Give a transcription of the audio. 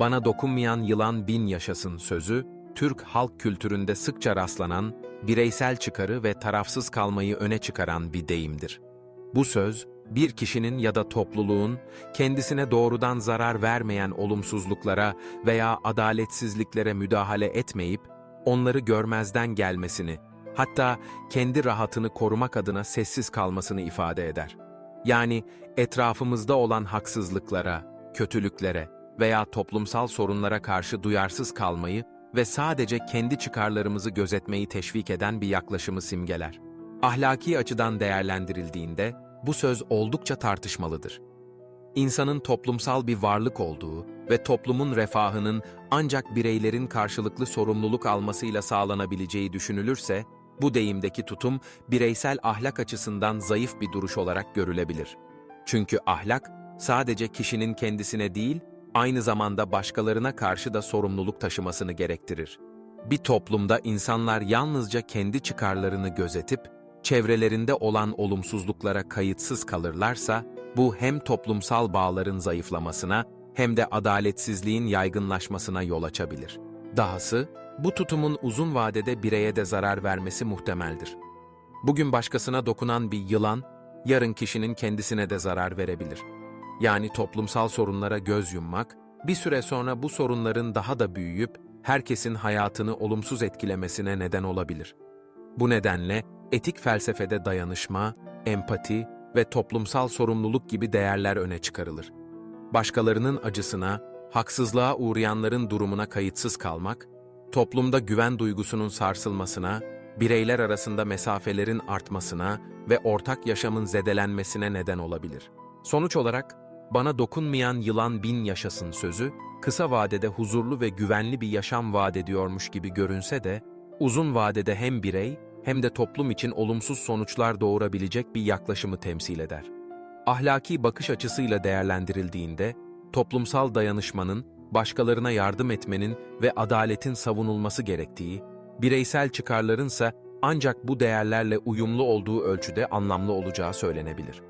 Bana dokunmayan yılan bin yaşasın sözü, Türk halk kültüründe sıkça rastlanan, bireysel çıkarı ve tarafsız kalmayı öne çıkaran bir deyimdir. Bu söz, bir kişinin ya da topluluğun kendisine doğrudan zarar vermeyen olumsuzluklara veya adaletsizliklere müdahale etmeyip, onları görmezden gelmesini, hatta kendi rahatını korumak adına sessiz kalmasını ifade eder. Yani etrafımızda olan haksızlıklara, kötülüklere veya toplumsal sorunlara karşı duyarsız kalmayı ve sadece kendi çıkarlarımızı gözetmeyi teşvik eden bir yaklaşımı simgeler. Ahlaki açıdan değerlendirildiğinde bu söz oldukça tartışmalıdır. İnsanın toplumsal bir varlık olduğu ve toplumun refahının ancak bireylerin karşılıklı sorumluluk almasıyla sağlanabileceği düşünülürse, bu deyimdeki tutum bireysel ahlak açısından zayıf bir duruş olarak görülebilir. Çünkü ahlak sadece kişinin kendisine değil, aynı zamanda başkalarına karşı da sorumluluk taşımasını gerektirir. Bir toplumda insanlar yalnızca kendi çıkarlarını gözetip, çevrelerinde olan olumsuzluklara kayıtsız kalırlarsa, bu hem toplumsal bağların zayıflamasına hem de adaletsizliğin yaygınlaşmasına yol açabilir. Dahası, bu tutumun uzun vadede bireye de zarar vermesi muhtemeldir. Bugün başkasına dokunan bir yılan, yarın kişinin kendisine de zarar verebilir. Yani toplumsal sorunlara göz yummak, bir süre sonra bu sorunların daha da büyüyüp herkesin hayatını olumsuz etkilemesine neden olabilir. Bu nedenle etik felsefede dayanışma, empati ve toplumsal sorumluluk gibi değerler öne çıkarılır. Başkalarının acısına, haksızlığa uğrayanların durumuna kayıtsız kalmak, toplumda güven duygusunun sarsılmasına, bireyler arasında mesafelerin artmasına ve ortak yaşamın zedelenmesine neden olabilir. Sonuç olarak, bana dokunmayan yılan bin yaşasın sözü, kısa vadede huzurlu ve güvenli bir yaşam vaat ediyormuş gibi görünse de, uzun vadede hem birey hem de toplum için olumsuz sonuçlar doğurabilecek bir yaklaşımı temsil eder. Ahlaki bakış açısıyla değerlendirildiğinde, toplumsal dayanışmanın, başkalarına yardım etmenin ve adaletin savunulması gerektiği, bireysel çıkarlarınsa ancak bu değerlerle uyumlu olduğu ölçüde anlamlı olacağı söylenebilir.